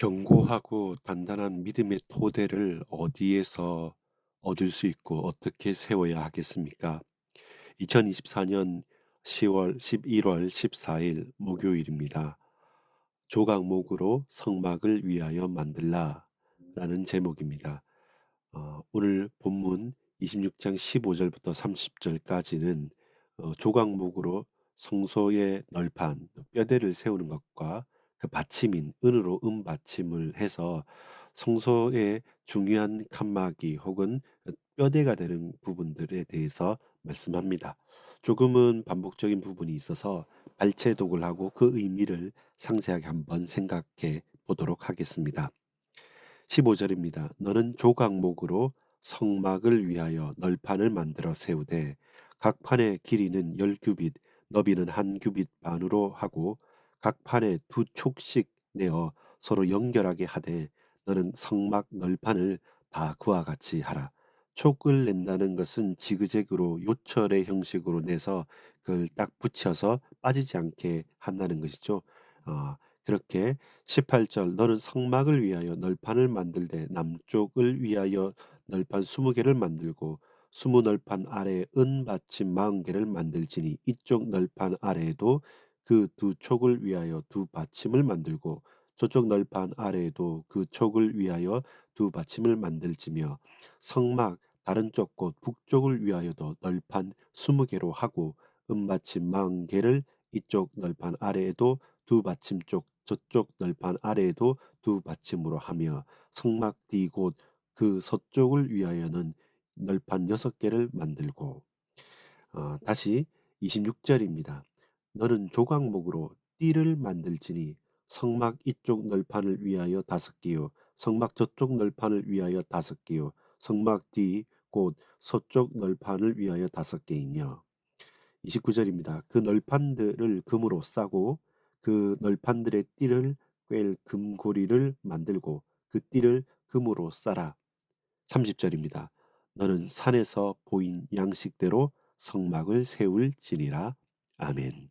견고하고 단단한 믿음의 토대를 어디에서 얻을 수 있고 어떻게 세워야 하겠습니까? 2024년 10월 11월 14일 목요일입니다. 조각목으로 성막을 위하여 만들라라는 제목입니다. 어, 오늘 본문 26장 15절부터 30절까지는 어, 조각목으로 성소의 널판, 뼈대를 세우는 것과 그 받침인 은으로 은받침을 해서 성소의 중요한 칸막이 혹은 뼈대가 되는 부분들에 대해서 말씀합니다. 조금은 반복적인 부분이 있어서 발췌독을 하고 그 의미를 상세하게 한번 생각해 보도록 하겠습니다. 15절입니다. 너는 조각목으로 성막을 위하여 널판을 만들어 세우되 각 판의 길이는 열 규빗, 너비는 한 규빗 반으로 하고 각 판에 두 촉씩 내어 서로 연결하게 하되 너는 성막 널판을 다 그와 같이 하라. 촉을 낸다는 것은 지그재그로 요철의 형식으로 내서 그걸 딱 붙여서 빠지지 않게 한다는 것이죠. 어, 그렇게 18절 너는 성막을 위하여 널판을 만들되 남쪽을 위하여 널판 20개를 만들고 스무 널판 아래에 은받침 40개를 만들지니 이쪽 널판 아래에도 그 두 촉을 위하여 두 받침을 만들고 저쪽 널판 아래에도 그 촉을 위하여 두 받침을 만들지며 성막 다른 쪽 곳 북쪽을 위하여도 널판 20개로 하고 은받침 40개를 이쪽 널판 아래에도 두 받침 쪽 저쪽 널판 아래에도 두 받침으로 하며 성막 뒤곳그 서쪽을 위하여는 널판 여섯 개를 만들고 어, 다시 26절입니다. 너는 조각목으로 띠를 만들지니 성막 이쪽 널판을 위하여 다섯 개요 성막 저쪽 널판을 위하여 다섯 개요 성막 뒤 곧 서쪽 널판을 위하여 다섯 개이며 29절입니다. 그 널판들을 금으로 싸고 그 널판들의 띠를 꿰 금고리를 만들고 그 띠를 금으로 싸라. 30절입니다. 너는 산에서 보인 양식대로 성막을 세울지니라. 아멘.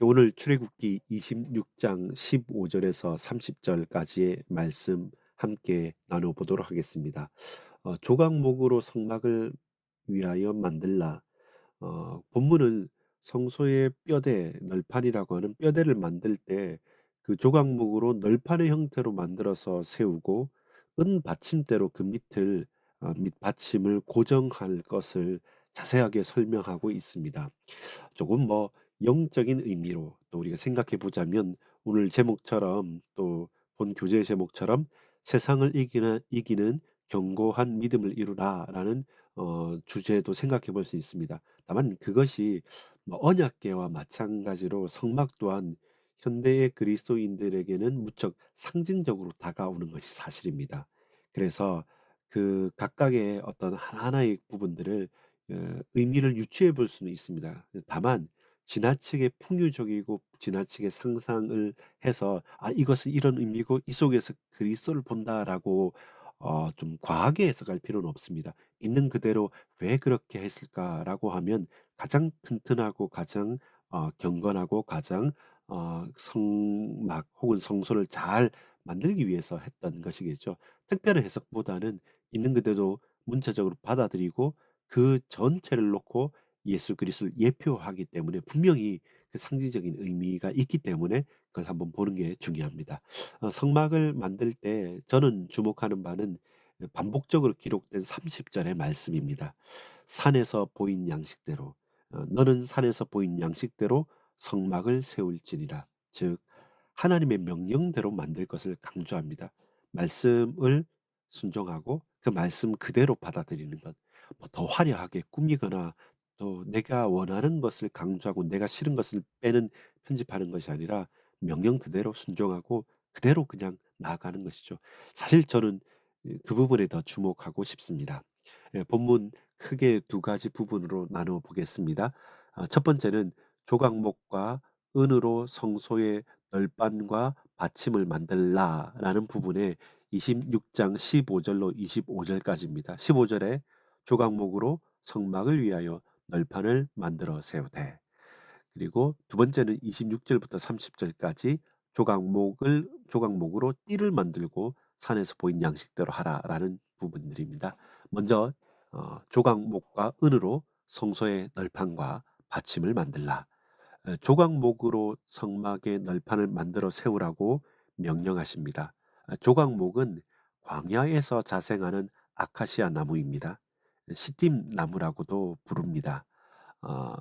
오늘 출애굽기 26장 15절에서 30절까지의 말씀 함께 나눠보도록 하겠습니다. 어, 조각목으로 성막을 위하여 만들라. 어, 본문은 성소의 뼈대, 널판이라고 하는 뼈대를 만들 때 그 조각목으로 널판의 형태로 만들어서 세우고 은 받침대로 그 밑을 어, 밑 받침을 고정할 것을 자세하게 설명하고 있습니다. 조금 뭐 영적인 의미로 또 우리가 생각해 보자면 오늘 제목처럼 또 본 교재 제목처럼 세상을 이기는 이기는 견고한 믿음을 이루라라는 어, 주제도 생각해 볼 수 있습니다. 다만 그것이 뭐 언약계와 마찬가지로 성막 또한 현대의 그리스도인들에게는 무척 상징적으로 다가오는 것이 사실입니다. 그래서 그 각각의 어떤 하나하나의 부분들을 어, 의미를 유추해 볼 수는 있습니다. 다만 지나치게 풍유적이고 지나치게 상상을 해서 '아 이것은 이런 의미고 이 속에서 그리스도를 본다.'라고 어 좀 과하게 해석할 필요는 없습니다. 있는 그대로 '왜 그렇게 했을까?'라고 하면 가장 튼튼하고 가장 어 경건하고 가장 어 성막 혹은 성소를 잘 만들기 위해서 했던 것이겠죠. 특별한 해석보다는 있는 그대로 문자적으로 받아들이고 그 전체를 놓고 예수 그리스도를 예표하기 때문에 분명히 그 상징적인 의미가 있기 때문에 그걸 한번 보는 게 중요합니다. 어 성막을 만들 때 저는 주목하는 바는 반복적으로 기록된 30 절의 말씀입니다. "산에서 보인 양식대로 어 너는 산에서 보인 양식대로 성막을 세울지니라." 즉 하나님의 명령대로 만들 것을 강조합니다. 말씀을 순종하고 그 말씀 그대로 받아들이는 것. 뭐 더 화려하게 꾸미거나 또 내가 원하는 것을 강조하고 내가 싫은 것을 빼는 편집하는 것이 아니라 명령 그대로 순종하고 그대로 그냥 나아가는 것이죠. 사실 저는 이 그 부분에 더 주목하고 싶습니다. 예 본문 크게 두 가지 부분으로 나누어 보겠습니다. 아 첫 번째는 "조각목과 은으로 성소의 널판과 받침을 만들라."라는 부분에 26 장 15 절로 25 절까지입니다. 15 절에 "조각목으로 성막을 위하여 널판을 만들어 세우되." 그리고 두 번째는 26 절부터 30 절까지 조각목을 조각목으로 띠를 만들고 산에서 보인 양식대로 하라라는 부분들입니다. 먼저 어, 조각목과 은으로 성소의 널판과 받침을 만들라. 에, 조각목으로 성막의 널판을 만들어 세우라고 명령하십니다. 아, 조각목은 광야에서 자생하는 아카시아 나무입니다. 시딤 나무라고도 부릅니다. 어,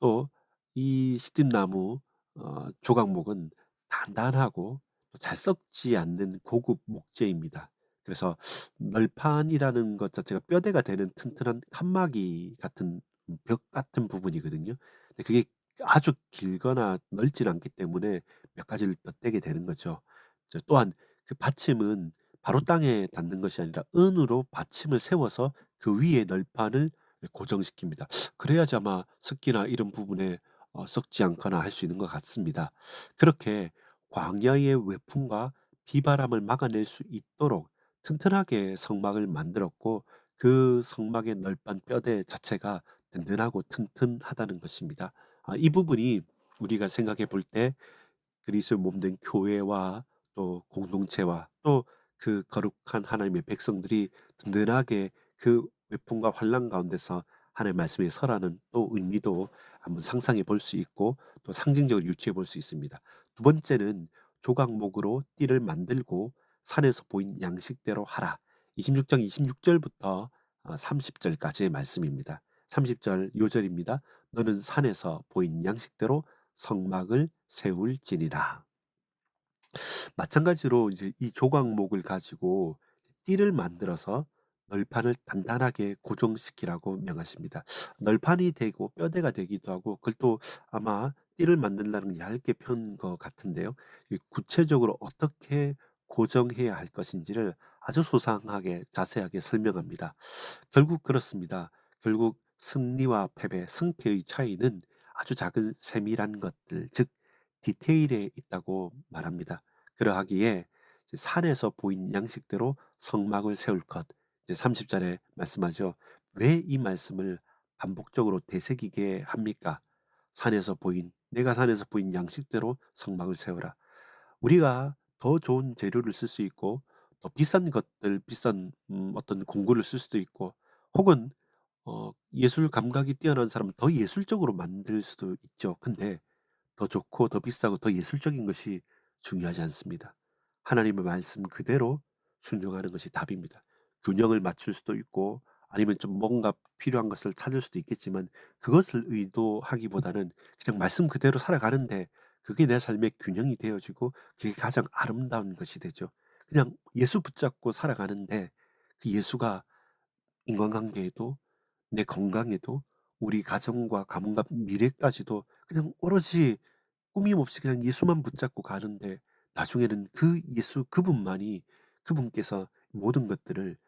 또이 시딤 나무 어, 조각목은 단단하고 또잘 썩지 않는 고급 목재입니다. 그래서 널판이라는 것 자체가 뼈대가 되는 튼튼한 칸막이 같은 벽 같은 부분이거든요. 근데 그게 아주 길거나 넓진 않기 때문에 몇 가지를 덧대게 되는 거죠. 저 또한 그 받침은 바로 땅에 닿는 것이 아니라 은으로 받침을 세워서 그 위에 널판을 고정시킵니다. 그래야지 아마 습기나 이런 부분에 어, 썩지 않거나 할 수 있는 것 같습니다. 그렇게 광야의 외풍과 비바람을 막아낼 수 있도록 튼튼하게 성막을 만들었고 그 성막의 널빤 뼈대 자체가 든든하고 튼튼하다는 것입니다. 아, 이 부분이 우리가 생각해 볼 때 그리스도의 몸된 교회와 또 공동체와 또 그 거룩한 하나님의 백성들이 든든하게 그 외풍과 환란 가운데서 하나님의 말씀에 설하는 또 의미도 한번 상상해 볼 수 있고 또 상징적으로 유추해 볼 수 있습니다. 두 번째는 조각목으로 띠를 만들고 산에서 보인 양식대로 하라. 26장 26절부터 30절까지의 말씀입니다. 30절 요절입니다. 너는 산에서 보인 양식대로 성막을 세울지니라. 마찬가지로 이제 이 조각목을 가지고 띠를 만들어서 널판을 단단하게 고정시키라고 명하십니다. 널판이 되고 뼈대가 되기도 하고 그걸 또 아마 띠를 게 얇게 편 것 같은데요. 구체적으로 어떻게 고정해야 할 것인지를 아주 소상하게 자세하게 설명합니다. 결국 그렇습니다. 결국 승리와 패배, 승패의 차이는 아주 작은 세밀한 것들, 즉 디테일에 있다고 말합니다. 그러하기에 산에서 보인 양식대로 성막을 세울 것. 이제 30절에 말씀하죠. 왜 이 말씀을 반복적으로 되새기게 합니까? 산에서 보인 내가 산에서 보인 양식대로 성막을 세우라. 우리가 더 좋은 재료를 쓸 수 있고 더 비싼 것들, 비싼 음, 어떤 공구를 쓸 수도 있고 혹은 어, 예술 감각이 뛰어난 사람은 더 예술적으로 만들 수도 있죠. 근데 더 좋고 더 비싸고 더 예술적인 것이 중요하지 않습니다. 하나님의 말씀 그대로 순종하는 것이 답입니다. 균형을 맞출 수도 있고 아니면 좀 뭔가 필요한 것을 찾을 수도 있겠지만 그것을 의도하기보다는 그냥 말씀 그대로 살아가는데 그게 내 삶의 균형이 되어지고 그게 가장 아름다운 것이 되죠. 그냥 예수 붙잡고 살아가는데 그 예수가 인간관계에도 내 건강에도 우리 가정과 가문과 미래까지도 그냥 오로지 꾸밈 없이 그냥 예수만 붙잡고 가는데 나중에는 그 예수 그분만이 그분께서 모든 것들을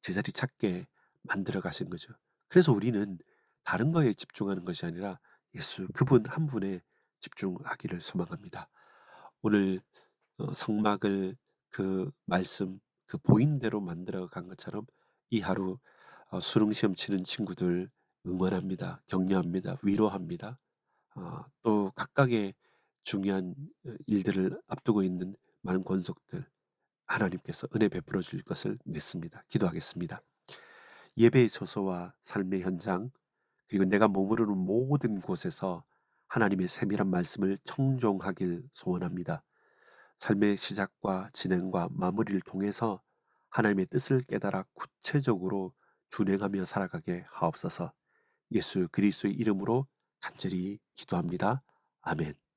제자리 찾게 만들어 가신 거죠. 그래서 우리는 다른 거에 집중하는 것이 아니라 예수 그분 한 분에 집중하기를 소망합니다. 오늘 어, 성막을 그 말씀 그 보인 대로 만들어 간 것처럼 이 하루 어, 수능 시험 치는 친구들 응원합니다. 격려합니다. 위로합니다. 어, 또 각각의 중요한 어, 일들을 앞두고 있는 많은 권속들 하나님께서 은혜 베풀어 줄 것을 믿습니다. 기도하겠습니다. 예배의 처소와 삶의 현장 그리고 내가 머무르는 모든 곳에서 하나님의 세밀한 말씀을 청종하길 소원합니다. 삶의 시작과 진행과 마무리를 통해서 하나님의 뜻을 깨달아 구체적으로 준행하며 살아가게 하옵소서. 예수 그리스도의 이름으로 간절히 기도합니다. 아멘.